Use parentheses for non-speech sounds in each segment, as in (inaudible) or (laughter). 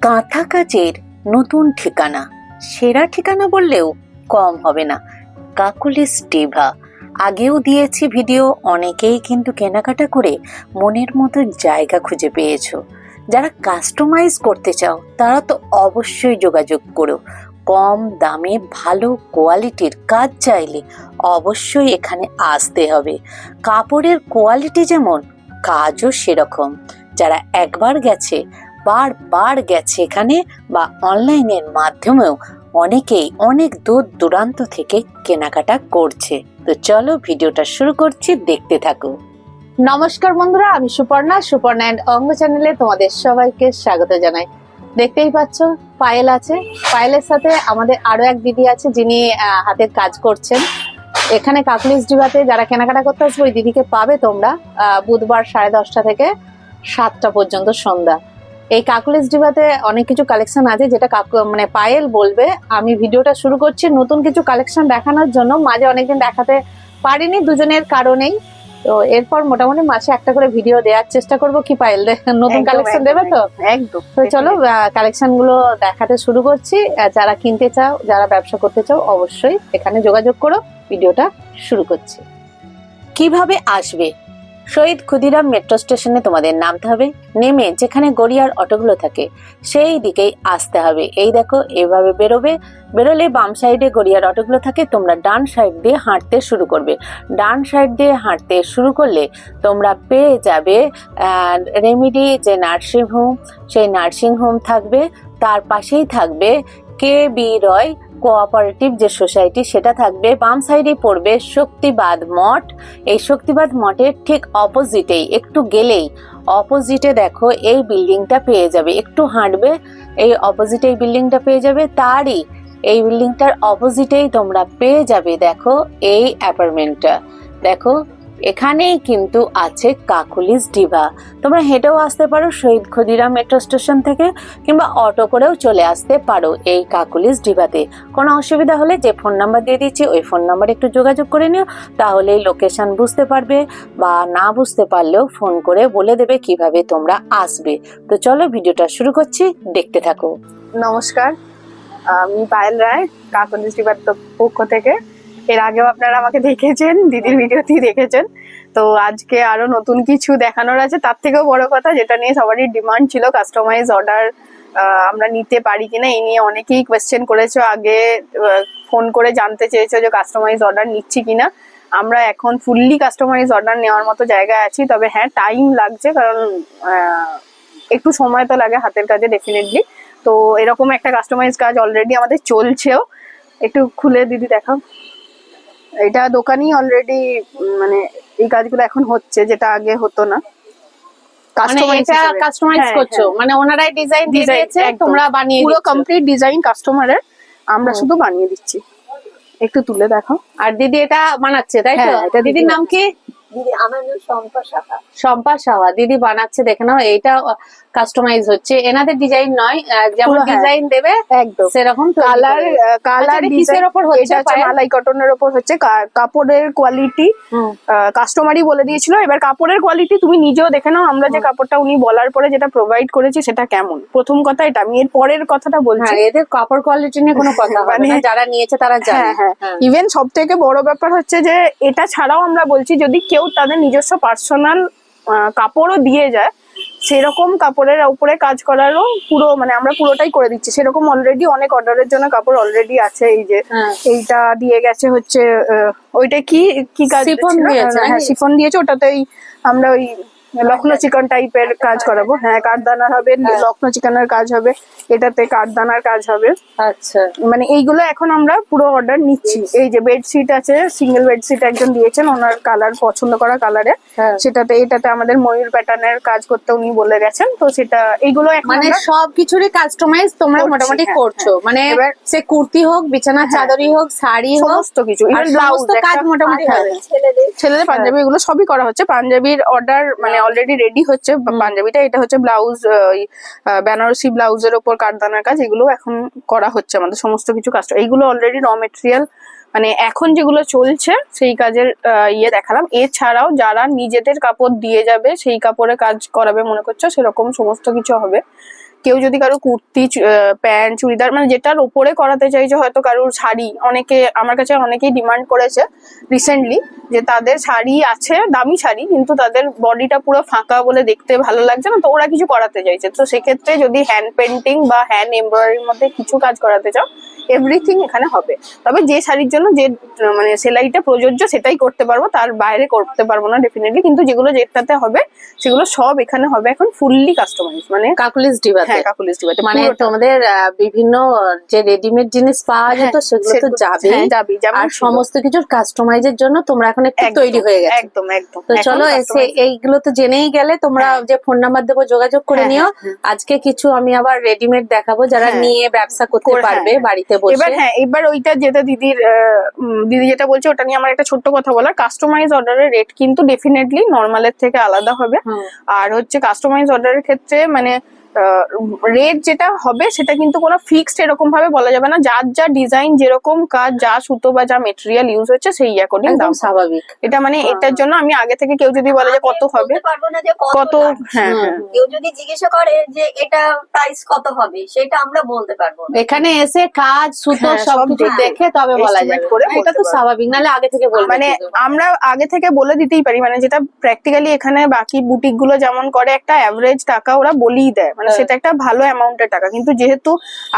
কাঁথা কাজের নতুন ঠিকানা। সেরা ঠিকানা বললেও কম হবে না। কাকুলিস টিভা আগেও দিয়েছি ভিডিও, অনেকেই কিন্তু কেনাকাটা করে মনের মতো জায়গা খুঁজে পেয়েছ। যারা কাস্টমাইজ করতে চাও, তারা তো অবশ্যই যোগাযোগ করো। কম দামে ভালো কোয়ালিটির কাজ চাইলে অবশ্যই এখানে আসতে হবে। কাপড়ের কোয়ালিটি যেমন, কাজও সেরকম। যারা একবার গেছে বারবার গেছে এখানে বা অনলাইনের মাধ্যমেও অনেকেই অনেক দূর দূরান্ত থেকে কেনাকাটা করছে। তো চলো ভিডিওটা শুরু করছি, দেখতে থাকো। নমস্কার বন্ধুরা, আমি সুপর্ণা। সুপর্ণা অ্যান্ড অঙ্গ চ্যানেলে তোমাদের সবাইকে স্বাগত জানাই। দেখতেই পাচ্ছ, পায়েল আছে। পায়েলের সাথে আমাদের আরও এক দিদি আছে, যিনি হাতের কাজ করছেন। এখানে কাকলিস ডিবাতে যারা কেনাকাটা করতে আসবে, ওই দিদিকে পাবে তোমরা বুধবার সাড়ে দশটা থেকে সাতটা পর্যন্ত সন্ধ্যা। এই কাকুলিস ডিবাতে অনেক কিছু কালেকশন আছে যেটা কাকু মানে পায়েল বলবে। আমি ভিডিওটা শুরু করছি। নতুন কিছু কালেকশন দেখানোর জন্য মাঝে অনেকদিন দেখাতে পারিনি দুজনের কারণেই। তো এরপর মোটামুটি মাসে একটা করে ভিডিও দেওয়ার চেষ্টা করব কি পাইল নতুন কালেকশন দেবে তো? একদম তো চলো কালেকশনগুলো দেখাতে শুরু করছি। যারা কিনতে চাও যারা ব্যবসা করতে চাও অবশ্যই এখানে যোগাযোগ করো। ভিডিওটা শুরু করছি। কীভাবে আসবে? শহীদ ক্ষুদিরাম মেট্রো স্টেশনে তোমাদের নামতে হবে, নেমে যেখানে গড়িয়ার অটোগুলো থাকে, সেই দিকেই আসতে হবে। এই দেখো এইভাবে বেরোবে, বেরোলে বাম সাইডে গড়িয়ার অটোগুলো থাকে, তোমরা ডান সাইড দিয়ে হাঁটতে শুরু করবে। ডান সাইড দিয়ে হাঁটতে শুরু করলে তোমরা পেয়ে যাবে রেমিডি যে নার্সিংহোম, সেই নার্সিংহোম থাকবে, তার পাশেই থাকবে কে বি রয় কোঅপারেটিভ যে সোসাইটি, সেটা থাকবে, বাম সাইডে পড়বে শক্তিবাদ মঠ। এই শক্তিবাদ মঠের ঠিক অপোজিটেই, একটু গেলেই, অপোজিটে দেখো এই বিল্ডিংটা পেয়ে যাবে। একটু হাঁটবে, এই অপোজিটে এই বিল্ডিংটা পেয়ে যাবে, তারই এই বিল্ডিংটার অপোজিটেই তোমরা পেয়ে যাবে, দেখো এই অ্যাপার্টমেন্টটা। দেখো এখানেই কিন্তু আছে কাকুলিস ডিভা তোমরা হেঁটেও আসতে পারো শহীদ ক্ষুদিরাম মেট্রো স্টেশন থেকে কিংবা অটো করেও চলে আসতে পারো এই কাকুলিস ডিভাতে কোনো অসুবিধা হলে যে ফোন নাম্বার দিয়ে দিচ্ছি, ওই ফোন নাম্বারে একটু যোগাযোগ করে নিও তাহলে লোকেশন বুঝতে পারবে বা না বুঝতে পারলেও ফোন করে বলে দেবে কীভাবে তোমরা আসবে। তো চলো ভিডিওটা শুরু করছি, দেখতে থাকো। নমস্কার, আমি পায়েল রায় কাকন ডিস্ট্রিক্ট পক্ষ থেকে। এর আগেও আপনারা আমাকে দেখেছেন, দিদির ভিডিওতেই দেখেছেন। তো আজকে আরও নতুন কিছু দেখানোর আছে। তার থেকেও বড় কথা যেটা নিয়ে সবারই ডিমান্ড ছিল কাস্টমাইজ অর্ডার আমরা নিতে পারি কিনা, এই নিয়ে অনেকেই কোয়েশ্চেন করেছ আগে ফোন করে জানতে চেয়েছো যে কাস্টমাইজ অর্ডার নিচ্ছি কিনা। আমরা এখন ফুললি কাস্টমাইজ অর্ডার নেওয়ার মতো জায়গায় আছি, তবে হ্যাঁ টাইম লাগছে কারণ একটু সময় তো লাগে হাতের কাজে ডেফিনেটলি তো এরকম একটা কাস্টমাইজ কাজ অলরেডি আমাদের চলছেও। একটু খুলে দিদি দেখাও। এটা দোকানই অলরেডি মানে এই কাজগুলো এখন হচ্ছে যেটা আগে হতো না। মানে এটা কাস্টমাইজ হ্যাঁ, করছ? হ্যাঁ। মানে ওনারাই ডিজাইন দিয়ে দিয়েছে তোমরা বানিয়ে পুরো কমপ্লিট ডিজাইন কাস্টমারের আমরা শুধু বানিয়ে দিচ্ছি। একটু তুলে দেখো। আর দিদি এটা বানাচ্ছে তাই তো? হ্যাঁ, এটা দিদির নাম কি? আমার নাম শম্পা সাহা। শম্পা সাহা। দিদি বানাচ্ছে দেখে নাও এইটা কাস্টমাইজ হচ্ছে। এনাদের ডিজাইন নয় যেমন। ডিজাইন দেবে একদম। সেরকম কালার কালার কিসের ওপর হচ্ছে? মালাই কটনের ওপর হচ্ছে কাপড়ের কোয়ালিটি কাস্টমারই বলে দিয়েছিল এবার কাপড়ের কোয়ালিটি তুমি নিজেও দেখে নাও আমরা যে কাপড়টা উনি বলার পরে যেটা প্রোভাইড করেছি সেটা কেমন? প্রথম কথা এটা আমি এর পরের কথাটা বলছি। হ্যাঁ এদের কাপড় কোয়ালিটি নিয়ে কোনো কথা হবে মানে- না যারা নিয়েছে তারা জানে। হ্যাঁ। ইভেন সব থেকে বড় ব্যাপার হচ্ছে যে এটা ছাড়াও আমরা বলছি যদি কেউ তাদের নিজস্ব পার্সোনাল কাপড়ও দিয়ে যায় সেরকম কাপড়ের উপরে কাজ করারও পুরো মানে আমরা পুরোটাই করে দিচ্ছি সেরকম অলরেডি অনেক অর্ডারের জন্য কাপড় অলরেডি আছে এই যে হ্যাঁ। এইটা দিয়ে গেছে হচ্ছে ওইটা কি কি কাজ ছিল? দিয়েছে হ্যাঁ শিফন দিয়েছে ওটাতেই আমরা ওই লখনৌ চিকন টাইপের কাজ করাবো। হ্যাঁ কাঠদানার হবে হ্যাঁ। লখনৌ চিকনের কাজ হবে এটাতে কাঠদানার কাজ হবে। আচ্ছা। মানে এইগুলো এখন আমরা পুরো অর্ডার নিচ্ছি। এই যে বেডশিট আছে সিঙ্গেল বেডশিট একজন দিয়েছেন ওনার কালার পছন্দ করা কালারে হ্যাঁ। সেটাতে এটাতে আমাদের ময়ূর প্যাটার্নের কাজ করতে উনি বলে গেছেন। তো সেটা এইগুলো মানে আমরা সব কিছুরই কাস্টমাইজ তোমরা মোটামুটি হ্যাঁ, করছ। মানে সে কুর্তি হোক বিছানা। চাদরই হোক শাড়ি হোক সমস্ত কিছু ব্লাউজ কাজ মোটামুটি হবে। ছেলেদের পাঞ্জাবি এগুলো সবই করা হচ্ছে। পাঞ্জাবির অর্ডার মানে অলরেডি রেডি হচ্ছে পাঞ্জাবিটা এটা হচ্ছে ব্লাউজ বেনারসি ব্লাউজের ওপর কাঠদানার কাজ এগুলো এখন করা হচ্ছে আমাদের সমস্ত কিছু কাজ এইগুলো অলরেডি র মেটেরিয়াল মানে এখন যেগুলো চলছে সেই কাজের ইয়ে দেখালাম। এছাড়াও যারা নিজেদের কাপড় দিয়ে যাবে সেই কাপড়ে কাজ করাবে মনে করছ সেরকম সমস্ত কিছু হবে। কেউ যদি কারও কুর্তি প্যান্ট চুড়িদার মানে যেটার উপরে করাতে চাইছে হয়তো কারোর শাড়ি অনেকে আমার কাছে অনেকেই ডিমান্ড করেছে রিসেন্টলি যে তাদের শাড়ি আছে দামি শাড়ি কিন্তু তাদের বডিটা পুরো ফাঁকা বলে দেখতে ভালো লাগছে না তো ওরা কিছু করাতে চাইছে। তো সেক্ষেত্রে যদি হ্যান্ড পেন্টিং বা হ্যান্ড এমব্রয়ডারির মধ্যে কিছু কাজ করাতে চাও এভরিথিং এখানে হবে। তবে যে শাড়ির জন্য যে মানে সেলাইটা প্রযোজ্য সেটাই করতে পারব তার বাইরে করতে পারব না ডেফিনেটলি কিন্তু যেগুলো যেটাতে হবে সেগুলো সব এখানে হবে এখন ফুললি কাস্টমাইজ মানে কাকুলিস ডিবাতে। হ্যাঁ কাকুলিস ডিবাতে মানে। তোমাদের বিভিন্ন যে রেডিমেড জিনিস পাওয়া যেত হ্যাঁ, সেগুলো তো যাবে যেমন আর সমস্ত কিছুর কাস্টমাইজের জন্য তোমরা এখন একটু তৈরি হয়ে গেছে। একদম একদম। তো চলো এসে এইগুলো তো জেনেই গেলে তোমরা যে ফোন নাম্বার দেবো যোগাযোগ করে হ্যাঁ, নিও। হ্যাঁ, হ্যাঁ। আজকে কিছু আমি আবার রেডিমেড দেখাবো যারা হ্যাঁ। নিয়ে ব্যবসা করতে পারবে হ্যাঁ, বাড়িতে এবার হ্যাঁ এবার ওইটা যেটা দিদির দিদি যেটা বলছে ওটা নিয়ে আমার একটা ছোট্ট কথা বলার। কাস্টমাইজ অর্ডারের রেট কিন্তু ডেফিনেটলি নর্মালের থেকে আলাদা হবে। আর হচ্ছে কাস্টমাইজ অর্ডারের ক্ষেত্রে মানে রেট যেটা হবে সেটা কিন্তু কোনো ফিক্সড এরকম ভাবে বলা যাবে না। যার যা ডিজাইন যেরকম কাজ যা সুতো বা যা মেটেরিয়াল ইউজ হচ্ছে সেই অ্যাকর্ডিং দাম। স্বাভাবিক। এটা মানে হ্যাঁ। এটার জন্য আমি আগে থেকে কেউ যদি বলে যে কত হবে বলতে পারব না যে কত হ্যাঁ হ্যাঁ। কেউ যদি জিজ্ঞাসা করে যে এটা প্রাইস কত হবে সেটা আমরা বলতে পারব এখানে এসে কাজ সুতো হ্যাঁ, সব সবকিছু দেখে তবে বলা যাবে। করে এটা তো স্বাভাবিক নাহলে আগে থেকে বলবে মানে আমরা আগে থেকে বলে দিতেই পারি। মানে যেটা প্র্যাকটিক্যালি এখানে বাকি বুটিকগুলো যেমন করে একটা অ্যাভারেজ টাকা ওরা বলেই দেয়। মানে হ্যাঁ। সেটা একটা ভালো অ্যামাউন্টের টাকা কিন্তু যেহেতু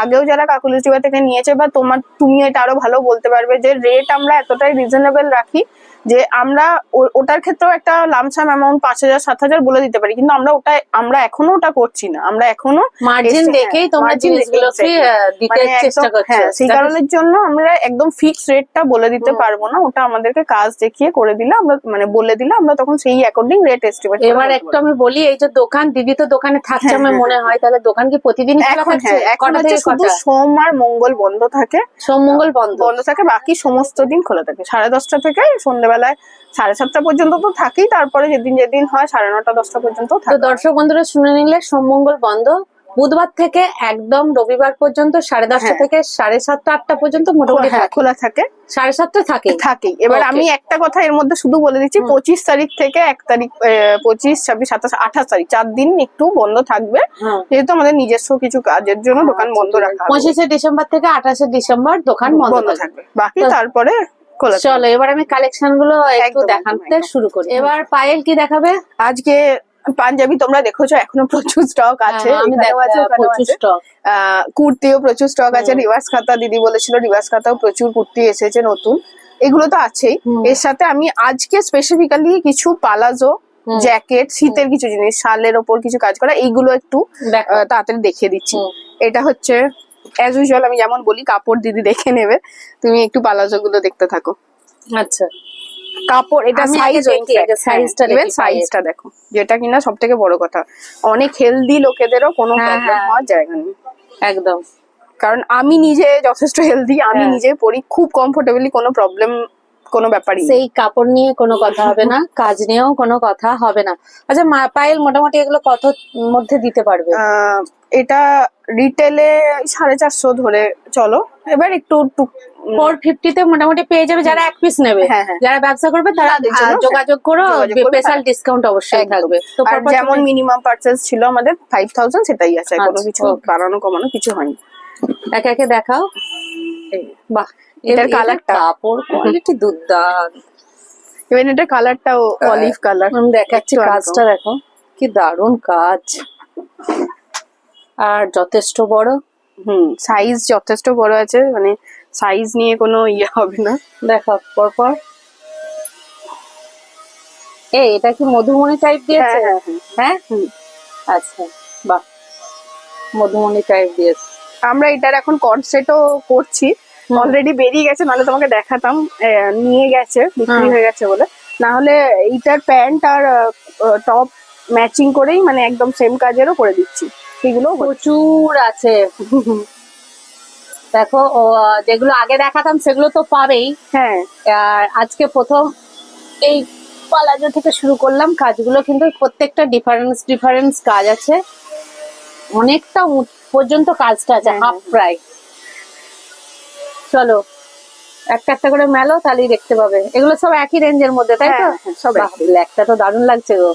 আগেও যারা কাকুলিচুয়া থেকে নিয়েছে বা তোমার তুমি এটা আরও ভালো বলতে পারবে যে রেট আমরা এতটাই রিজনেবল রাখি যে আমরা ওটার ক্ষেত্রেও একটা লামসাম অ্যামাউন্ট পাঁচ হাজার সাত হাজার বলে দিতে পারি। কিন্তু আমরা ওটা আমরা এখনও ওটা করছি না। আমরা এখনও মার্জিন দেখেই তোমরা জিনিসগুলোকে দিতে মানে চেষ্টা করছ। হ্যাঁ সেই কারণের জন্য আমরা একদম ফিক্স রেটটা বলে দিতে পারব না। ওটা আমাদেরকে কাজ দেখিয়ে করে দিলে আমরা মানে বলে দিলে আমরা তখন সেই অ্যাকর্ডিং রেট এস্টিমেট এবার একটু আমি বলি এই যে দোকান দিদি তো দোকানে থাকছে হ্যাঁ, আমার হ্যাঁ, মনে হয়। তাহলে দোকান কি প্রতিদিন খোলা থাকছে? হ্যাঁ এখন হচ্ছে শুধু সোম আর মঙ্গল বন্ধ থাকে। সোম মঙ্গল বন্ধ। বন্ধ থাকে বাকি সমস্ত দিন খোলা থাকে। সাড়ে দশটা থেকে সন্ধ্যেবেলায় সাড়ে সাতটা পর্যন্ত তো থাকেই তারপরে যেদিন যেদিন হয় সাড়ে নটা দশটা পর্যন্ত তো দর্শক বন্ধুরা শুনে নিলে সোম মঙ্গল বন্ধ। বুধবার থেকে একদম রবিবার পর্যন্ত সাড়ে দশটা হ্যাঁ। থেকে সাড়ে সাতটা আটটা পর্যন্ত মোটামুটি হ্যাঁ খোলা থাকে। সাড়ে সাতটা থাকে থাকেই। এবার আমি একটা কথা এর মধ্যে শুধু বলে দিচ্ছি পঁচিশ তারিখ থেকে এক তারিখ পঁচিশ ছাব্বিশ সাতাশ আঠাশ তারিখ চার দিন একটু বন্ধ থাকবে। যেহেতু আমাদের নিজস্ব কিছু কাজের জন্য দোকান বন্ধ রাখা পঁচিশে ডিসেম্বর থেকে আঠাশে ডিসেম্বর দোকান বন্ধ থাকবে। বাকি তারপরে। চলো এবার আমি কালেকশনগুলো একটু দেখাতে শুরু করি। এবার পায়েল কি দেখাবে? আজকে পাঞ্জাবি তোমরা দেখেছ এখনও প্রচুর স্টক আছে হ্যাঁ, আছে, আহ, কুর্তিও প্রচুর স্টক আছে রিভার্স খাতা দিদি বলেছিল রিভার্স খাতাও প্রচুর কুর্তি এসেছে নতুন। এগুলো তো আছেই। এর সাথে আমি আজকে স্পেসিফিক্যালি কিছু পালাজো জ্যাকেট শীতের কিছু জিনিস শালের ওপর কিছু কাজ করা এইগুলো একটু তাড়াতাড়ি দেখিয়ে দিচ্ছি। এটা হচ্ছে অ্যাজ ইউজুয়াল আমি যেমন বলি কাপড় দিদি দেখে নেবে। তুমি একটু পালাজো গুলো দেখতে থাকো। আচ্ছা। কাপড় এটা সাইজ দেখি পায়ের। সাইজটা দেখো যেটা কিনা সব থেকে বড় কথা। অনেক হেলদি লোকেদেরও কোনো হ্যাঁ, প্রবলেম হ্যাঁ। হওয়ার জায়গা নেই। একদম। কারণ আমি নিজে যথেষ্ট হেলদি আমি হ্যাঁ। নিজে পরি খুব কমফোর্টেবলি কোনো প্রবলেম কোনো ব্যাপারই সেই কাপড় নিয়ে কোনো কথা হবে না কাজ নিয়েও কোনো কথা হবে না। আচ্ছা মা- পায়েল মোটামুটি এগুলো কত মধ্যে দিতে পারবে? এটা রিটেলে সাড়ে চারশো ধরে চলো। এবার একটু টুক ফোর ফিফটিতে মোটামুটি পেয়ে যাবে যারা এক পিস নেবে। হ্যাঁ, হ্যাঁ। যারা ব্যবসা করবে তারা তাদের যোগাযোগ করো স্পেশাল হ্যাঁ। ডিসকাউন্ট অবশ্যই থাকবে। যেমন মিনিমাম পারচেস ছিল আমাদের ফাইভ থাউজেন্ড সেটাই আছে। কোনো আচ্ছা, কিছু. বাড়ানো কমানো কিছু হয়নি। একে একে দেখাও। বাহ এটার এর- colour টা। কাপড় কোয়ালিটি দুর্দান্ত। ইভেন এটা কালারটাও অলিভ কালার আমি দেখাচ্ছি কাজটা দেখো। কি দারুণ কাজ। আর যথেষ্ট বড় হুম সাইজ যথেষ্ট বড় আছে মানে সাইজ নিয়ে কোনো ইয়ে হবে না। দেখো পরপর। এই এটা কি মধুমণি টাইপ দিয়েছে? হ্যাঁ, হ্যাঁ, হ্যাঁ। হ্যাঁ। আচ্ছা বাহ। মধুমণি টাইপ দিয়েছে। আমরা এটার এখন কনসেটও করছি। অলরেডি বেরিয়ে গেছে নাহলে তোমাকে দেখাতাম। নিয়ে গেছে বিক্রি হয়ে গেছে বলে। না হলে এইটার প্যান্ট আর টপ ম্যাচিং করেই মানে একদম সেম কাজেরও করে দিচ্ছি। সেগুলো প্রচুর আছে। দেখো যেগুলো আগে দেখাতাম সেগুলো তো পাবেই। হ্যাঁ। আর আজকে প্রথম এই পালাজো থেকে শুরু করলাম। কাজগুলো কিন্তু প্রত্যেকটা ডিফারেন্স ডিফারেন্স কাজ আছে। অনেকটা পর্যন্ত কাজটা আছে হ্যাঁ, হাফ হ্যাঁ, প্রায় চলো একটা একটা করে মেলো তাহলেই দেখতে পাবে। এগুলো সব একই রেঞ্জের মধ্যে তাই তো? হ্যাঁ, হ্যাঁ, সব ব্ল্যাকটা তো দারুণ লাগছে গো।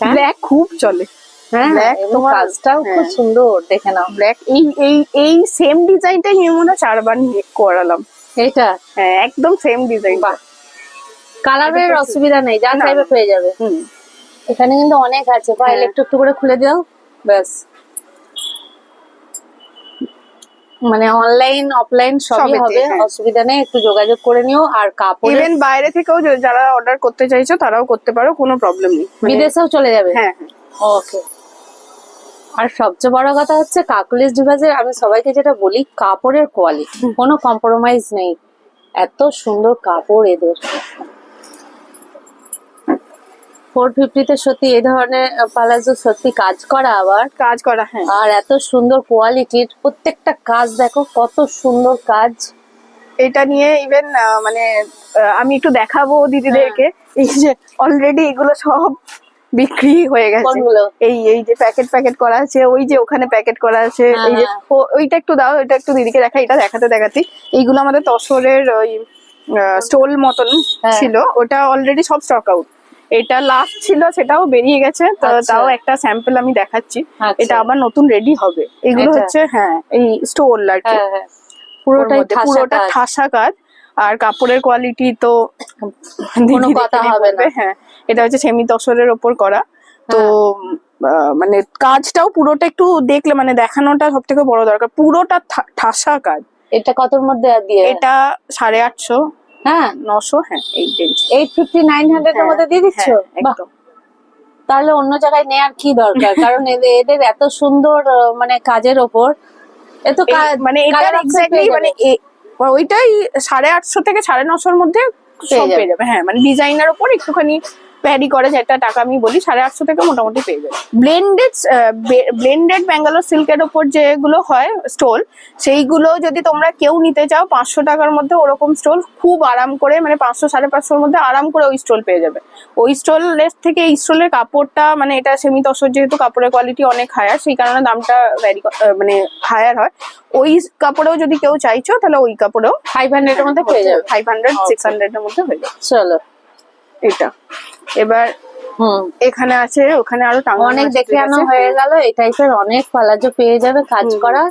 হ্যাঁ? ব্ল্যাক খুব চলে। হ্যাঁ তোমার- কাজটাও খুব হ্যাঁ। সুন্দর দেখে নাও। ব্ল্যাক এই এই এই সেম ডিজাইনটাই আমি মনে চারবার করালাম। এইটা হ্যাঁ একদম সেম ডিজাইন বাহ। কালারের অসুবিধা নেই যা চাইবে পেয়ে যাবে। হুম। এখানে কিন্তু অনেক আছে ফাইল হ্যাঁ। একটু একটু করে খুলে দাও। ব্যাস। মানে অনলাইন অফলাইন সবই হবে হ্যাঁ। অসুবিধা নেই একটু যোগাযোগ করে নিও আর কাপড় ইভেন বাইরে থেকেও যারা অর্ডার করতে চাইছো তারাও করতে পারো কোনো প্রবলেম নেই। মানে- বিদেশেও চলে যাবে? হ্যাঁ ওকে আর সবচেয়ে বড় কথা হচ্ছে কাকুলিস ডিভাইসের আমি সবাইকে যেটা বলি কাপড়ের কোয়ালিটি কোনো কম্প্রোমাইজ নেই। এত সুন্দর কাপড় এদের। ফোর ফিফটিতে সত্যি এই ধরনের পালাজো সত্যি কাজ করা আবার। কাজ করা হ্যাঁ। আর এত সুন্দর কোয়ালিটির প্রত্যেকটা কাজ দেখো কত সুন্দর কাজ। এটা নিয়ে ইভেন মানে আমি একটু দেখাবো দিদিদেরকে। এই যে অলরেডি এগুলো সব বিক্রি হয়ে গেছে এই এই যে প্যাকেট প্যাকেট করা আছে ওই যে ওখানে প্যাকেট করা আছে হ্যাঁ, এই যে হ্যাঁ। ওইটা একটু দাও এটা একটু দিদিকে দেখা এটা দেখাতে দেখাতে এইগুলো আমাদের তসরের ওই স্টোল মতন হ্যাঁ। ছিল ওটা অলরেডি সব স্টক আউট এটা লাস্ট ছিল সেটাও বেরিয়ে গেছে তো আচ্ছা। তাও একটা স্যাম্পল আমি দেখাচ্ছি আচ্ছা। এটা আবার নতুন রেডি হবে এগুলো হচ্ছে হ্যাঁ এই স্টোল আর কি পুরোটাই পুরোটা। ঠাসা কাজ আর কাপড়ের কোয়ালিটি তো কোনো কথা হবে না। হ্যাঁ এটা হচ্ছে সেমি তসরের ওপর করা। তো আহ, মানে কাজটাও পুরোটা একটু দেখলে মানে দেখানোটা সব থেকে বড় দরকার। পুরোটা ঠাসা কাজ। এটা কতর মধ্যে দিয়ে? এটা সাড়ে আটশো। হ্যাঁ। নশো হ্যাঁ এই এইট ফিফটি নাইন হান্ড্রেড এর মধ্যে দিয়ে দিচ্ছ? একদম। তাহলে অন্য জায়গায় নেয়ার কি দরকার? (laughs) কারণ এদের এত সুন্দর মানে কাজের ওপর এত মানে এক্স্যাক্টলি মানে ওইটাই সাড়ে আটশো থেকে সাড়ে নশোর মধ্যে সব। পেয়ে যাবে হ্যাঁ মানে ডিজাইনের ওপর একটুখানি ভ্যারি করে যেটা টাকা আমি বলি সাড়ে আটশো থেকে মোটামুটি পেয়ে যাবে। ব্লেন্ডেড ব্লেন্ডেড ব্যাঙ্গালোর সিল্কের ওপর যেগুলো হয় স্টোল সেইগুলো যদি তোমরা কেউ নিতে চাও পাঁচশো টাকার মধ্যে ওরকম স্টোল খুব আরাম করে মানে পাঁচশো সাড়ে পাঁচশোর মধ্যে আরাম করে ওই স্টোল পেয়ে যাবে। ওই স্টোলের থেকে এই স্টোলের কাপড়টা মানে এটা সেমি তসর যেহেতু কাপড়ের কোয়ালিটি অনেক হায়ার সেই কারণে দামটা ভ্যারি মানে হায়ার হয়। ওই কাপড়েও যদি কেউ চাইছো তাহলে ওই কাপড়েও ফাইভ হান্ড্রেড এর মধ্যে পেয়ে যাবে। ফাইভ হান্ড্রেড সিক্স হান্ড্রেড এর মধ্যে হয়ে যাবে। চলো। এটা। এবার হুম। এখানে আছে ওখানে আরও টাঙানো অনেক দেখে আনো হয়ে গেল। এই টাইপের অনেক পালাজো পেয়ে যাবে। কাজ করা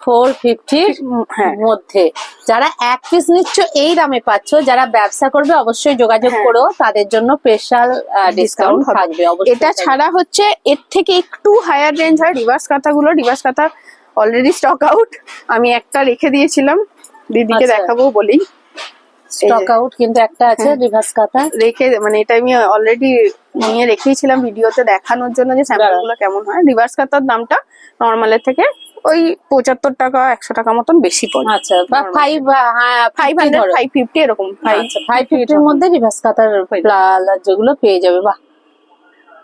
ফোর ফিফটির হ্যাঁ। মধ্যে। যারা এক পিস নিচ্ছ এই দামে পাচ্ছ। যারা ব্যবসা করবে অবশ্যই যোগাযোগ হ্যাঁ। করো। তাদের জন্য স্পেশাল ডিসকাউন্ট। থাকবে এটা ছাড়া হচ্ছে এর থেকে একটু হায়ার রেঞ্জ হয়। রিভার্স কাঁথাগুলো রিভার্স কাঁথা অলরেডি স্টক আউট আমি একটা রেখে দিয়েছিলাম। দিদিকে আচ্ছা। দেখাবো বলেই। স্টক আউট কিন্তু একটা আছে হ্যাঁ। রিভার্স কাতা রেখে মানে এটা আমি অলরেডি নিয়ে রেখেছিলাম ভিডিওতে দেখানোর জন্য যে স্যাম্পলগুলো কেমন হয়। রিভার্স কাতার দামটা নর্মালের থেকে ওই পঁচাত্তর টাকা একশো টাকা মতন বেশি পড়ে। আচ্ছা বা ফাইভ হ্যাঁ ফাইভ হান্ড্রেড ফাইভ ফিফটি এরকম ফাইভ ফাইভ ফিফটির মধ্যে রিভার্স কাতার যেগুলো পেয়ে যাবে বাহ।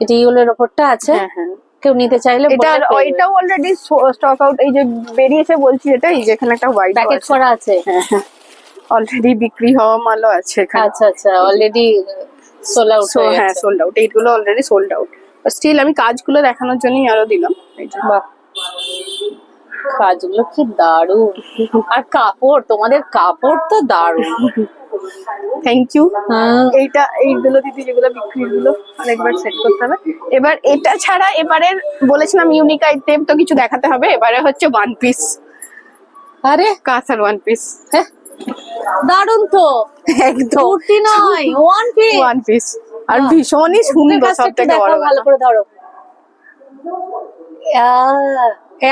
এটা ইউলের ওপরটা আছে। হ্যাঁ হ্যাঁ। কেউ নিতে চাইলে এটা এটাও অলরেডি স্টক আউট এই যে বেরিয়েছে বলছি এটা এই যে এখানে একটা হোয়াইট প্যাকেট করা আছে। অলরেডি বিক্রি হওয়া মালও আছে এখানে। আচ্ছা আচ্ছা অলরেডি সোল আউট হ্যাঁ সোল্ড আউট এইগুলো অলরেডি সোল্ড আউট স্টিল আমি কাজগুলো দেখানোর জন্যই আরও দিলাম। বাহ। কাজগুলো কি দারুণ। আর কাপড় তোমাদের কাপড় তো দারুণ। থ্যাংক ইউ এইটা এইগুলো দিদি যেগুলো বিক্রি গুলো আরেকবার সেট করতে হবে। এবার এটা ছাড়া এবারের বলেছিলাম ইউনিক আইটেম তো কিছু দেখাতে হবে। এবারে হচ্ছে ওয়ান পিস আরে! কাঁথার ওয়ান পিস হ্যাঁ, দারুণ তো। একদম। কুর্তি নয় ওয়ান পিস ওয়ান পিস আর ভীষণই সুন্দর সব থেকে বড় ভালো করে ধরো।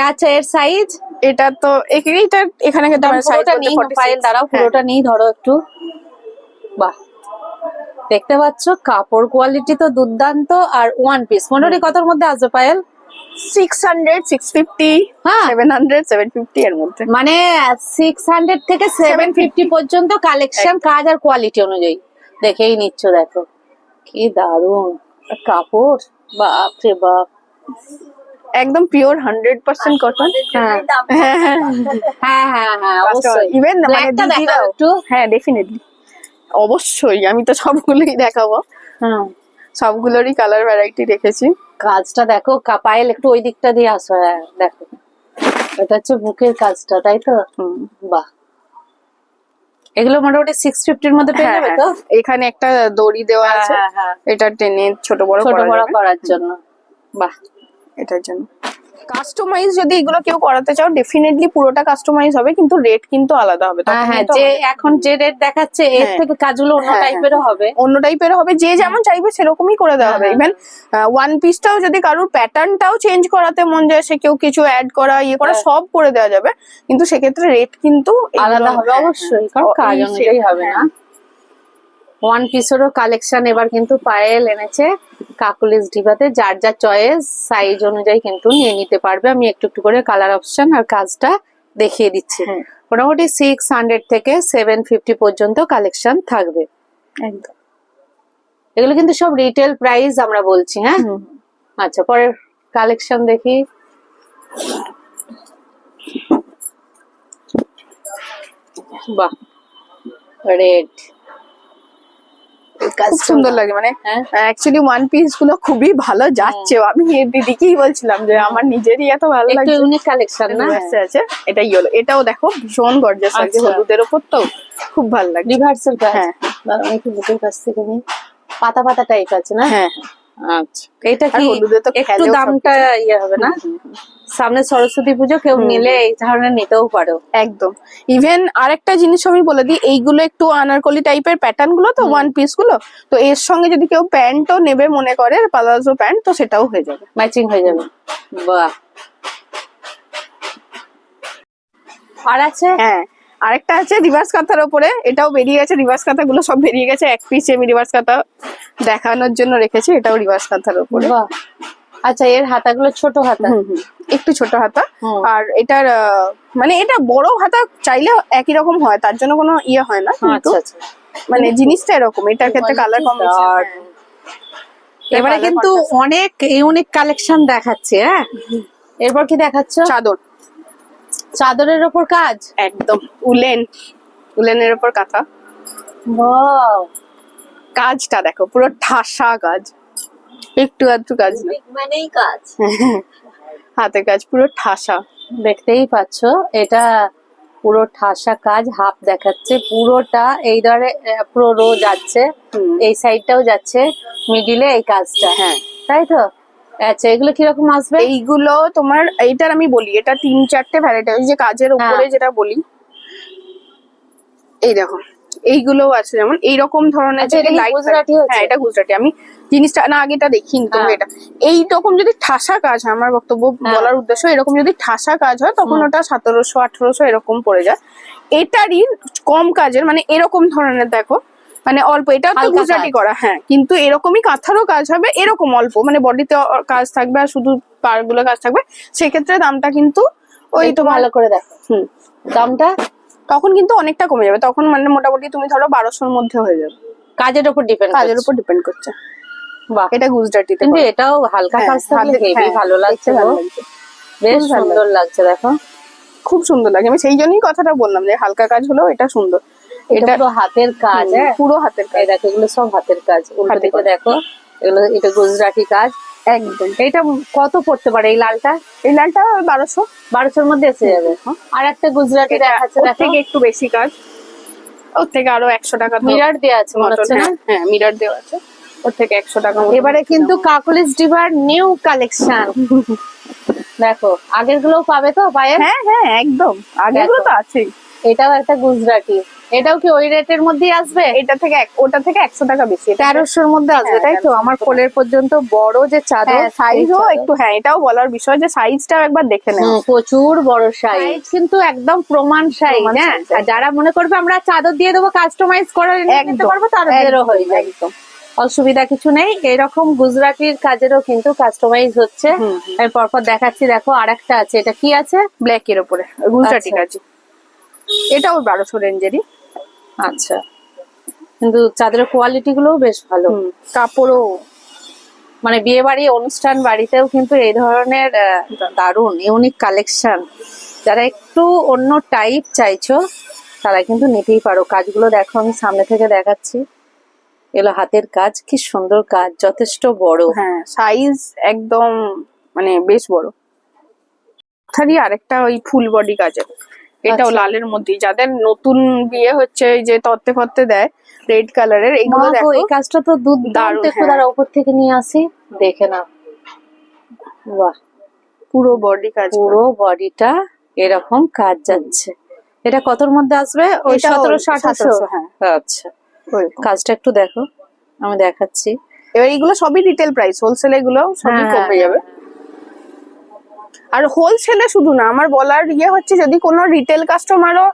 আচ্ছা এর সাইজ এটা তো এইটা এখানে পুরোটা নেই 46 ফাইল দাঁড়াও হ্যাঁ। পুরোটা নেই ধরো একটু। বাহ। দেখতে পাচ্ছ কাপড় কোয়ালিটি তো দুর্দান্ত আর ওয়ান পিস মোটামুটি কতর মধ্যে আসবে Payel? Six hundred six fifty হ্যাঁ। সেভেন হান্ড্রেড সেভেন ফিফটি এর মধ্যে। মানে সিক্স হান্ড্রেড থেকে সেভেন ফিফটি পর্যন্ত কালেকশন কাজ আর কোয়ালিটি অনুযায়ী। দেখেই নিচ্ছ দেখো। কি দারুণ। কাপড় বাপ। রে বাপ একদম পিওর হান্ড্রেড পার্সেন্ট কটন হ্যাঁ। হ্যাঁ হ্যাঁ। হ্যাঁ হ্যাঁ হ্যাঁ অবশ্যই। ইভেন মানে দিদিরাও হ্যাঁ ডেফিনেটলি অবশ্যই আমি তো সবগুলোই দেখাবো। সবগুলোরই কালার ভ্যারাইটি রেখেছি কাজটা দেখো পায়েল একটু ওই দিকটা দিয়ে আসো হ্যাঁ দেখো। এটা হচ্ছে বুকের কাজটা তাই তো? হুম। বাহ। এগুলো মোটামুটি সিক্স ফিফটির মধ্যে পেয়ে হ্যাঁ, যাবে হ্যাঁ। তো? এখানে একটা দড়ি দেওয়া হ্যাঁ আছে। এটা টেনে ছোট বড় ছোট বড় করার জন্য। বাহ। এটার জন্য। কাস্টমাইজ যদি এগুলো কেউ করাতে চাও ডেফিনেটলি পুরোটা কাস্টমাইজ হবে কিন্তু রেট কিন্তু আলাদা হবে। হ্যাঁ হ্যাঁ যে এখন যে রেট দেখাচ্ছে এর হ্যাঁ। থেকে কাজগুলো অন্য টাইপেরও হবে। অন্য টাইপের হবে যে যেমন চাইবে সেরকমই করে দেওয়া হবে। ইভেন ওয়ান পিসটাও যদি কারোর প্যাটার্নটাও চেঞ্জ করাতে মন যায় সে কেউ কিছু অ্যাড করা ইয়ে করা। সব করে দেওয়া যাবে। কিন্তু সেক্ষেত্রে রেট কিন্তু আলাদা হবে অবশ্যই কারণ। কাজ অনুযায়ী হবে না। ওয়ান পিসেরও কালেকশন এবার কিন্তু পায়েল এনেছে কাকুলিস ডিবাতে যার যা চয়েস সাইজ অনুযায়ী কিন্তু নিয়ে নিতে পারবে। আমি একটু একটু করে কালার অপশন আর কাজটা দেখিয়ে দিচ্ছি। হ্যাঁ। মোটামুটি সিক্স হান্ড্রেড থেকে সেভেন ফিফটি পর্যন্ত কালেকশন থাকবে। একদম। এগুলো কিন্তু সব রিটেল প্রাইস আমরা বলছি হ্যাঁ? আচ্ছা পরের কালেকশন দেখি। বাহ রেড খুব সুন্দর লাগে মানে হ্যাঁ। অ্যাকচুয়ালি ওয়ান পিসগুলো খুবই ভালো যাচ্ছে। আমি দিদিকেই বলছিলাম যে আমার নিজেরই এত ভালো লাগে ইউনিক কালেকশন না? আছে। এটা ইয়েলো এটাও দেখো ভীষণ গর্জাস লাগছে। আচ্ছা। হলুদের ওপর তো খুব ভালো লাগে রিভার্সাল হ্যাঁ। দাঁড়াও একটু বুকের কাছ থেকে নিই। পাতা পাতা টাইপ আছে না? হ্যাঁ। আচ্ছা। এটা কি একটু দামটা ইয়ে হবে না? সামনে সরস্বতী পুজো কেউ। নিলে এই ধরনের নিতেও পারো। একদম। ইভেন আরেকটা জিনিস আমি বলে দিই এইগুলো একটু আনারকলি টাইপের প্যাটার্নগুলো তো ওয়ান পিসগুলো তো এর সঙ্গে যদি কেউ প্যান্টও নেবে মনে করে পালাজো প্যান্ট তো সেটাও হয়ে যাবে। ম্যাচিং হয়ে যাবে। বাহ। আর আছে? হ্যাঁ। আরেকটা আছে রিভার্স কাঁথার ওপরে এটাও বেরিয়ে গেছে রিভার্স কাঁথা গুলো সব বেরিয়ে গেছে এক পিস আমি রিভার্স কাঁথা দেখানোর জন্য রেখেছি এটাও রিভার্স কাঁথার ওপরে। আচ্ছা এর হাতাগুলো ছোট হাতা। একটু ছোট হাতা। আর এটার মানে এটা বড় হাতা চাইলে একই রকম হয় তার জন্য কোনো ইয়ে হয় না আচ্ছা আচ্ছা। মানে জিনিসটা এরকম এটার ক্ষেত্রে কালার কম্বিনেশন দারুণ। এবারে কিন্তু অনেক ইউনিক কালেকশন দেখাচ্ছে হ্যাঁ। এরপর কি দেখাচ্ছ? চাদর। চাদরের ওপর কাজ? একদম। উলেন। উলেনের উপর কাঁথা। কাজটা দেখো পুরো ঠাসা কাজ। একটু আধটু কাজ না? মানেই কাজ। (laughs) হাতের কাজ পুরো ঠাসা। দেখতেই পাচ্ছ এটা পুরো ঠাসা কাজ হাফ দেখাচ্ছে। পুরোটা এই ধরে পুরো রো যাচ্ছে। এই সাইডটাও যাচ্ছে মিডিলে এই কাজটা। হ্যাঁ। তাই তো? আচ্ছা এগুলো কীরকম আসবে? এইগুলো তোমার এইটার আমি বলি এটা তিন চারটে ভ্যারাইটি যে কাজের উপরে হ্যাঁ। যেটা বলি। এই দেখো এইগুলোও আছে যেমন এইরকম ধরনের আচ্ছা, গুজরাটি হ্যাঁ এটা গুজরাটি। আমি জিনিসটা না আগেটা দেখিনি তো হ্যাঁ। এটা। এইরকম যদি ঠাসা কাজ হয় আমার বক্তব্য। বলার উদ্দেশ্য এরকম যদি ঠাসা কাজ হয় তখন ওটা সতেরোশো আঠারোশো এরকম পড়ে যায়। এটারই কম কাজের মানে এরকম ধরনের দেখো মানে অল্প এটাও তো গুজরাটি করা হ্যাঁ। কিন্তু এরকমই কাঁথারও কাজ হবে এরকম অল্প মানে বডিতে কাজ থাকবে আর শুধু পারগুলো কাজ থাকবে সেক্ষেত্রে দামটা কিন্তু ওই তো ভালো করে দেখো। হুম। দামটা? তখন কিন্তু অনেকটা কমে যাবে তখন মানে মোটামুটি তুমি ধরো বারোশোর মধ্যে হয়ে যাবে। কাজের উপর ডিপেন্ড কাজের উপর ডিপেন্ড করছে। বাহ। এটা গুজরাটিতে কিন্তু এটাও হালকা হ্যাঁ, কাজ থাকলে হেভি হ্যাঁ, ভালো লাগছে ভালো লাগছে। বেশ সুন্দর লাগছে দেখো। খুব সুন্দর লাগে আমি সেই জন্যই কথাটা বললাম যে হালকা কাজ হলেও এটা সুন্দর। এটা পুরো হাতের কাজ হ্যাঁ? পুরো হাতের কাজ। এই দেখো এগুলো সব হাতের কাজ। উল্টো দিকে দেখো এগুলো এটা গুজরাটি কাজ। একদম। এটা কত পড়তে পারে এই লালটা? এই লালটা বারোশো। বারোশোর মধ্যে এসে যাবে। আর একটা গুজরাটি দেখাচ্ছে থেকে একটু বেশি কাজ। ওর থেকে আরও একশো টাকা। মিরার দেওয়া আছে মনে হচ্ছে না? হ্যাঁ, হ্যাঁ মিরার দেওয়া আছে। ওর থেকে একশো টাকা এবারে কিন্তু। Kokkalis ডিভার new collection. (laughs) দেখো আগের গুলোও পাবে তো পায়ে হ্যাঁ হ্যাঁ একদম। আগেগুলো তো আছেই। এটাও একটা গুজরাটি। এটাও কি ওই রেটের মধ্যেই আসবে? এটা থেকে ওটা থেকে একশো টাকা বেশি। তেরোশোর মধ্যে আসবে হ্যাঁ, তাই তো? আমার কোলের পর্যন্ত বড় যে চাদর হ্যাঁ সাইজও একটু হ্যাঁ এটাও বলার বিষয় যে সাইজটাও একবার দেখে হুম, প্রচুর বড় সাইজ কিন্তু একদম প্রমাণ সাইজ হ্যাঁ? যারা মনে করবে আমরা চাদর দিয়ে দেবো কাস্টমাইজ করে নিতে একদম, পারব তাদেরও হয়ে যায় একদম। অসুবিধা কিছু নেই। এরকম গুজরাটির কাজেরও কিন্তু কাস্টমাইজ হচ্ছে। পরপর দেখাচ্ছি দেখো আরেকটা আছে। এটা কি আছে? ব্ল্যাক এর উপরে গুজরাটি আচ্ছা। এটাও বারোশো রেঞ্জেরই। আচ্ছা। কিন্তু চাদরের কোয়ালিটি গুলোও বেশ ভালো। কাপড়ও। মানে বিয়ে বাড়ি অনুষ্ঠান বাড়িতেও কিন্তু এই ধরনের দারুণ। ইউনিক কালেকশন যারা একটু অন্য টাইপ চাইছো তারা কিন্তু নিতেই পারো। কাজগুলো দেখো আমি সামনে থেকে দেখাচ্ছি। এগুলো হাতের কাজ কি সুন্দর কাজ যথেষ্ট বড়। হ্যাঁ সাইজ একদম মানে বেশ বড়। থারি আরেকটা ওই ফুল বডি কাজের। এটাও আচ্ছা। লালের মধ্যে যাদের নতুন বিয়ে হচ্ছে এই যে তত্ত্বে ফত্তে দেয় রেড কালারের এইগুলো দেখো এই কাজটা তো দুধ দারুণ, একটু হ্যাঁ। উপর থেকে নিয়ে আসি। দেখে না বাহ। পুরো বডি কাজ পুরো বডিটা এরকম কাজ যাচ্ছে। এটা কতর মধ্যে আসবে? ওই এটা সতেরো ওই আঠারোশো? হ্যাঁ। আচ্ছা। কাজটা একটু দেখো। আমি দেখাচ্ছি। এবার এইগুলো সবই রিটেল প্রাইস হোলসেল এগুলো সবই হ্যাঁ, কমে যাবে। আর হোলসেলে শুধু না আমার বলার ইয়ে হচ্ছে যদি কোনো রিটেল কাস্টমারও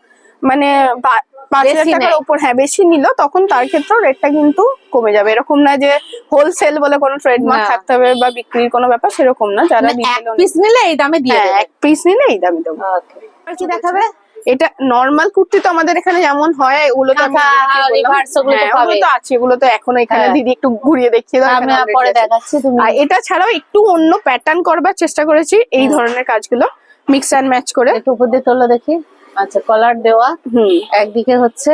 মানে পাঁচ হাজার টাকার। ওপর হ্যাঁ বেশি নিল তখন তার ক্ষেত্রেও রেটটা কিন্তু কমে যাবে। এরকম না যে হোলসেল বলে কোনো ট্রেডমার্ক। থাকতে হবে বা বিক্রির কোনো ব্যাপার সেরকম না যারা মানে এক পিস নিলে এই দামে দিয়ে হ্যাঁ এক পিস নিলে এই দামে দেবো। আর কি দেখাবে? এটা নর্মাল কুর্তি তো আমাদের এখানে যেমন হয় ওগুলো তো reverse ওগুলো তো হ্যাঁ, আছে ওগুলো তো এখনও এখানে হ্যাঁ। দিদি একটু ঘুরিয়ে দেখিয়ে দাও পরে দেখাচ্ছি আর এটা ছাড়াও একটু অন্য প্যাটার্ন করবার চেষ্টা করেছি এই ধরনের কাজগুলো মিক্স অ্যান্ড ম্যাচ করে। একটু উপর দিয়ে তোলো দেখি। আচ্ছা কলার দেওয়া। হুম। একদিকে হচ্ছে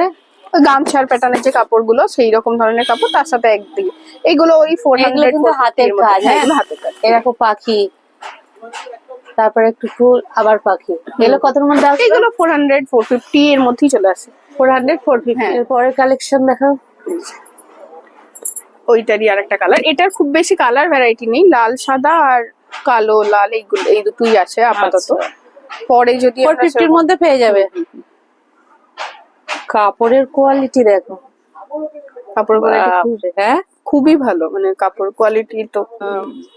ওই গামছার প্যাটার্নের যে কাপড়গুলো সেই রকম ধরনের কাপড় তার সাথে একদিকে। এগুলো ওই ফোর হান্ড্রেড হাতের কাজ, হ্যাঁ? হাতের কাজ। এরকম পাখি। তারপরে একটু ফুল আবার পাখি। এগুলো কতর মধ্যে আছে এগুলো ফোর হান্ড্রেড ফোর ফিফটি এর মধ্যেই চলে আসে। Four hundred four fifty. এরপরে কালেকশন দেখাও। ওইটারই আর একটা কালার এটার খুব বেশি কালার ভ্যারাইটি নেই। লাল সাদা আর কালো লাল এইগুলো এই দুটোই আছে আপাতত। আচ্ছা। পরে যদি ফোর ফিফটির মধ্যে পেয়ে যাবে। কাপড়ের কোয়ালিটি দেখো। কাপড় কোয়ালিটি হ্যাঁ খুবই ভালো। মানে কাপড় কোয়ালিটি তো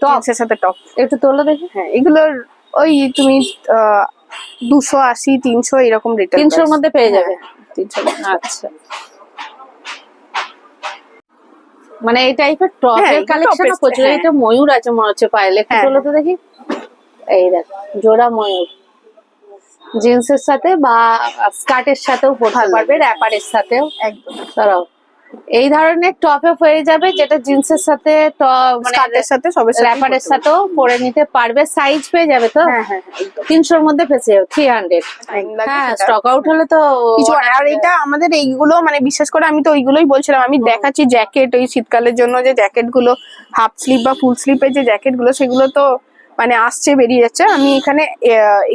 টপ জিন্সের সাথে টপ একটু তোলো দেখি। হ্যাঁ এগুলোর ওই তুমি দুশো আশি তিনশো এরকম রিটেল তিনশোর মধ্যে পেয়ে যাবে। তিনশো আচ্ছা। মানে এই টাইপের হ্যাঁ, টপের কালেকশন প্রচুর। হ্যাঁ। এটা ময়ূর আছে মনে হচ্ছে পায়েলে একটু হ্যাঁ, তোলো তো দেখি। এই দেখ জোড়া ময়ূর। জিন্সের সাথে বা স্কার্টের সাথেও পরতে পারবে র্যাপারের সাথেও। একদম। দাঁড়াও। এই ধরনের টপ টপে হয়ে যাবে যেটা জিন্সের সাথে মানে স্কার্টের সাথে সবের সাথে র্যাপারের সাথেও পরে নিতে পারবে। সাইজ পেয়ে যাবে তো? হ্যাঁ হ্যাঁ হ্যাঁ, তিনশোর মধ্যে যাবে থ্রি হান্ড্রেড হ্যাঁ সেটা। স্টক আউট হলে তো কিছু আর এটা আমাদের এইগুলো মানে বিশেষ করে আমি তো ওইগুলোই বলছিলাম। আমি দেখাচ্ছি জ্যাকেট ওই শীতকালের জন্য যে জ্যাকেটগুলো হাফ স্লিপ বা ফুল স্লিভের যে জ্যাকেটগুলো সেগুলো তো মানে আসছে বেরিয়ে যাচ্ছে। আমি এখানে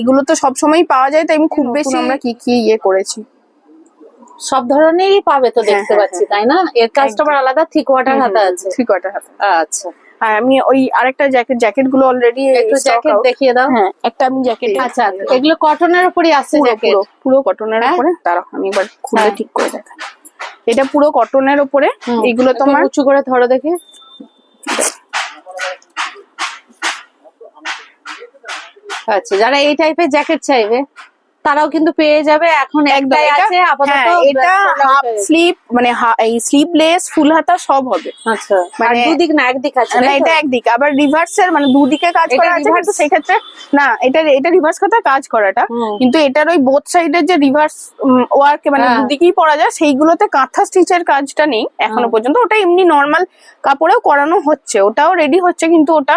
এগুলো তো সব সময়ই পাওয়া যায় তাই আমি খুব বেশি আমরা কি কি ইয়ে করেছি? সব ধরনেরই পাবে তো হ্যাঁ, দেখতে হ্যাঁ, পাচ্ছি তাই না? এর কাস্টমার আলাদা থ্রি কোয়ার্টার হাতে আছে। থ্রি কোয়ার্টার হাতে আচ্ছা। আর আমি ওই আরেকটা জ্যাকেট জ্যাকেটগুলো অলরেডি একটু জ্যাকেট দেখিয়ে দাও। হ্যাঁ একটা আমি জ্যাকেট আচ্ছা এগুলো কটনের উপরই আসছে পুরো জ্যাকেট পুরো কটনের হ্যাঁ? উপরে। দাঁড়াও আমি একবার খুলে হ্যাঁ। ঠিক করে দেখাই। এটা পুরো কটনের উপরে। এগুলো তোমার উঁচু করে ধরো দেখি। আচ্ছা যারা এই টাইপের জ্যাকেট চাইবে তারাও কিন্তু পেয়ে যাবে। এখন একটাই এটা আছে আপাতত হ্যাঁ, এটা হাফ। স্লিভ মানে এই স্লিভলেস ফুল হাতা সব হবে। আচ্ছা মানে দুদিক না একদিক আছে না এটা একদিকে আবার রিভার্স এর মানে দুদিকে কাজ করা আছে কিন্তু সেই ক্ষেত্রে না এটা এটা রিভার্স কথা কাজ করাটা। কিন্তু এটার ওই বোথ সাইডের যে রিভার্স ওয়ার্ক মানে হ্যাঁ। দুদিকেই পরা যায় সেইগুলোতে কাঁথা স্টিচের কাজটা নেই এখনও পর্যন্ত। ওটা এমনি নর্মাল কাপড়েও করানো হচ্ছে ওটাও রেডি হচ্ছে কিন্তু ওটা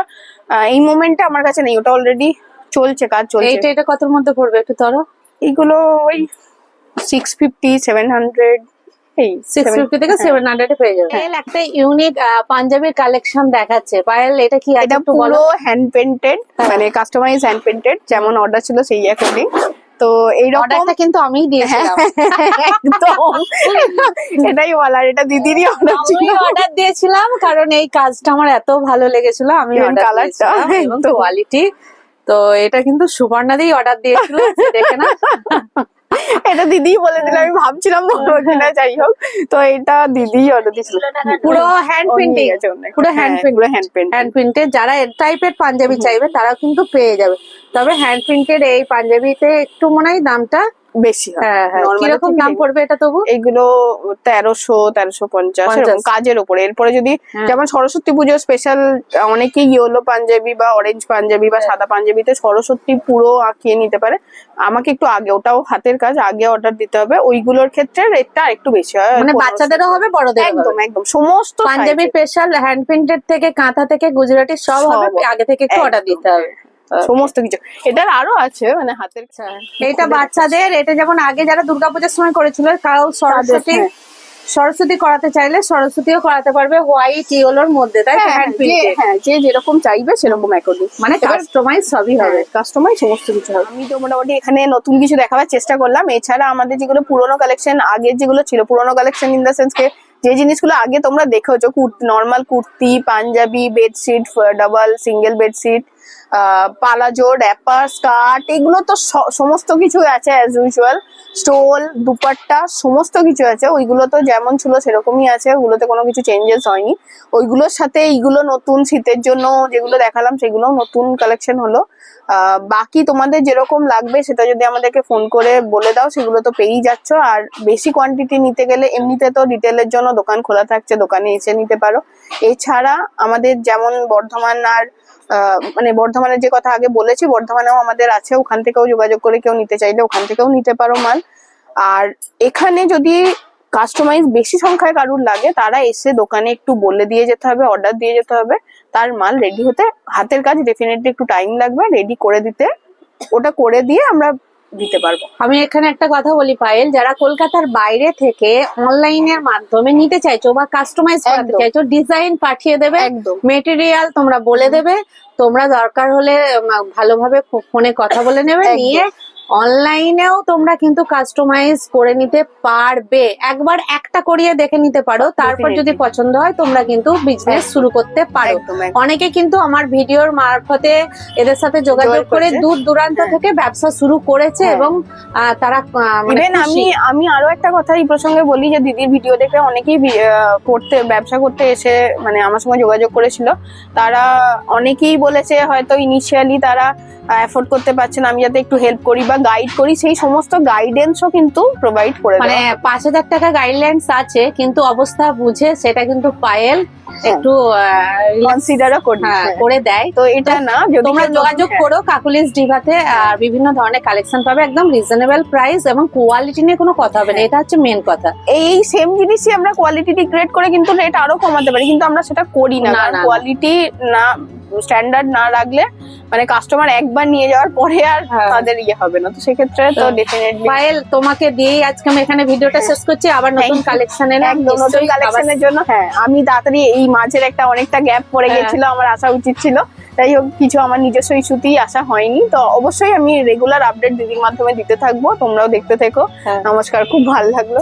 এই মোমেন্টে আমার কাছে নেই ওটা অলরেডি চলছে কাজ চলছে। এইটা এটা কতর মধ্যে পড়বে একটু ধরো? এইগুলো ওই সিক্স ফিফটি সেভেন হান্ড্রেড এই সিক্স ফিফটি থেকে হ্যাঁ। সেভেন হান্ড্রেড পেয়ে যাবে। পায়েল একটা ইউনিক পাঞ্জাবির কালেকশন দেখাচ্ছে। পায়েল এটা কি আছে এটা একটু বলো? পুরো হ্যান্ড পেন্টেড হ্যাঁ। মানে কাস্টমাইজ হ্যান্ড পেন্টেড যেমন অর্ডার ছিল সেই তো এইরকম অর্ডারটা কিন্তু আমিই দিয়েছিলাম। একদম। এটাই বলার এটা দিদিরই অর্ডার ছিল। আমি অর্ডার দিয়েছিলাম কারণ এই কাজটা আমার এত ভালো লেগেছিল আমি অর্ডার colour টা, এবং কোয়ালিটি তো এটা কিন্তু সুবর্ণা দিয়ে অর্ডার দিয়েছিল দেখে না এটা দিদি বলে দিলে আমি ভাবছিলাম (laughs) কিনা যাই হোক। তো এটা দিদি অর্ডার দিয়েছিল। পুরো হ্যান্ড প্রিন্টিং গেছে পুরো হ্যান্ড হ্যাঁ, প্রিন্ট পুরো হ্যান্ড প্রিন্ট হ্যান্ড প্রিন্টে যারা এর টাইপের পাঞ্জাবি চাইবে তারাও কিন্তু পেয়ে যাবে। তবে হ্যান্ড প্রিন্টের এই পাঞ্জাবিতে একটু মনে হয় দামটা বেশি হ্যাঁ। হ্যাঁ কীরকম দাম পড়বে এটা তবু? এইগুলো তেরোশো তেরোশো পঞ্চাশ। এরকম কাজের উপরে। এরপরে যদি হ্যাঁ। যেমন সরস্বতী পুজো স্পেশাল অনেকেই ইয়েলো পাঞ্জাবি বা অরেঞ্জ পাঞ্জাবি বা সাদা পাঞ্জাবিতে সরস্বতী পুরো আঁকিয়ে নিতে পারে। আমাকে একটু আগে ওটাও হাতের কাজ আগে অর্ডার দিতে হবে। ওইগুলোর ক্ষেত্রে রেটটা একটু বেশি হয়। মানে বাচ্চাদেরও হবে বড়দেরও একদম একদম। সমস্ত পাঞ্জাবি স্পেশাল হ্যান্ড প্রিন্টেড থেকে কাঁথা থেকে গুজরাটি সব সব হবে। আগে থেকে একটু অর্ডার দিতে হবে। সমস্ত কিছু। এটার আরও আছে মানে হাতের এটা বাচ্চাদের এটা যেমন আগে যারা দুর্গাপূজার সময় করেছিল কাউ সরস্বতী হ্যাঁ। সরস্বতী করাতে চাইলে সরস্বতীও করাতে পারবে হোয়াইট ইয়েলোর মধ্যে তাই হ্যাঁ, হ্যান্ড যে হ্যাঁ যে যেরকম চাইবে সেরকম অ্যাকর্ডিং মানে কাস্টমাইজ সবই হবে। কাস্টমার সমস্ত কিছু হবে। আমি তো মোটামুটি এখানে নতুন কিছু দেখাবার চেষ্টা করলাম। এছাড়া আমাদের যেগুলো পুরোনো কালেকশন আগের যেগুলো ছিল পুরোনো কালেকশন ইন দ্য সেন্স কে যে জিনিসগুলো আগে তোমরা দেখেছ normal kurti panjabi bedsheet double single bedsheet palazzo wrapper skirt এগুলো তো সমস্ত কিছু আছে অ্যাজ ইউজুয়াল স্টোল দুপাট্টা, সমস্ত কিছু আছে। ওইগুলো তো যেমন ছিল সেরকমই আছে। ওগুলোতে কোনো কিছু চেঞ্জেস হয়নি। ওইগুলোর সাথে এইগুলো নতুন শীতের জন্য যেগুলো দেখালাম সেগুলো নতুন কালেকশন হলো। বাকি তোমাদের যেরকম লাগবে সেটা যদি আমাদেরকে ফোন করে বলে দাও, সেগুলো তো পেয়েই যাচ্ছ। আর বেশি কোয়ান্টিটি নিতে গেলে এমনিতে তো রিটেলের জন্য দোকান খোলা থাকছে, দোকানে এসে নিতে পারো। এছাড়া আমাদের যেমন বর্ধমান আর মানে বর্ধমানের যে কথা আগে বলেছি, বর্ধমানেও আমাদের আছে, ওখান থেকেও যোগাযোগ করে কেউ নিতে চাইলে ওখান থেকেও নিতে পারো মাল। আর এখানে যদি কাস্টমাইজ বেশি সংখ্যায় কারুর লাগে, তারা এসে দোকানে একটু বলে দিয়ে যেতে হবে অর্ডার দিয়ে যেতে হবে, তার মাল রেডি হতে হাতের কাজ ডেফিনেটলি একটু টাইম লাগবে রেডি করে দিতে। ওটা করে দিয়ে আমরা দিতে পারব। আমি এখানে একটা কথা বলি পায়েল যারা কলকাতার বাইরে থেকে অনলাইনের মাধ্যমে নিতে চাইছো বা কাস্টমাইজ করতে চাইছো ডিজাইন পাঠিয়ে দেবে একদম। মেটেরিয়াল তোমরা বলে দেবে তোমরা দরকার হলে ভালোভাবে ফোনে কথা বলে নেবে। নিয়ে অনলাইনেও তোমরা কিন্তু কাস্টমাইজ করে নিতে পারবে। একবার একটা করিয়ে দেখে নিতে পারো তারপর যদি পছন্দ হয় তোমরা কিন্তু বিজনেস শুরু করতে পারো। অনেকে কিন্তু আমার ভিডিওর মারফতে এদের সাথে যোগাযোগ করে দূর দূরান্ত হ্যাঁ। থেকে ব্যবসা শুরু করেছে হ্যাঁ। এবং তারা মানে আমি আমি আরও একটা কথা এই প্রসঙ্গে বলি যে দিদির ভিডিও দেখে অনেকেই করতে ব্যবসা করতে এসে মানে আমার সঙ্গে যোগাযোগ করেছিল। তারা অনেকেই বলেছে হয়তো ইনিশিয়ালি তারা অ্যাফোর্ড করতে পারছে না আমি যাতে একটু হেল্প করি বা গাইড করি সেই সমস্ত গাইডেন্সও কিন্তু প্রোভাইড করে মানে পাঁচ হাজার টাকা গাইডলাইন্স আছে কিন্তু অবস্থা বুঝে সেটা কিন্তু পায়েল একটু কনসিডারও করি হ্যাঁ, হ্যাঁ। করে দেয় তো এটা না তোমরা যোগাযোগ হ্যাঁ। করো কাকুলিস ডিভাতে আর বিভিন্ন ধরনের কালেকশন পাবে একদম রিজনেবল প্রাইস এবং কোয়ালিটি নিয়ে কোনো কথা হবে না হ্যাঁ। এটা হচ্ছে মেন কথা এই সেম জিনিসই আমরা কোয়ালিটি ডিগ্রেড করে কিন্তু রেট আরও কমাতে পারি কিন্তু আমরা সেটা করি না। কোয়ালিটি না স্ট্যান্ডার্ড না রাখলে মানে কাস্টমার একবার নিয়ে যাওয়ার পরে আর হ্যাঁ। তাদের ইয়ে হবে না তো সেক্ষেত্রে তো হ্যাঁ। ডেফিনেটলি পায়েল তোমাকে দিয়েই আজকে আমি এখানে ভিডিওটা শেষ করছি আবার নতুন কালেকশনের. একদম নতুন কালেকশনের জন্য হ্যাঁ আমি তাড়াতাড়ি এই মাঝের একটা অনেকটা গ্যাপ পড়ে হ্যাঁ। গেছিল আমার আসা উচিত ছিল তাই হোক কিছু আমার নিজস্ব ইস্যুতেই আসা হয়নি তো অবশ্যই আমি রেগুলার আপডেট দিদির মাধ্যমে দিতে থাকব তোমরাও দেখতে থেকো হ্যাঁ। নমস্কার খুব ভালো লাগল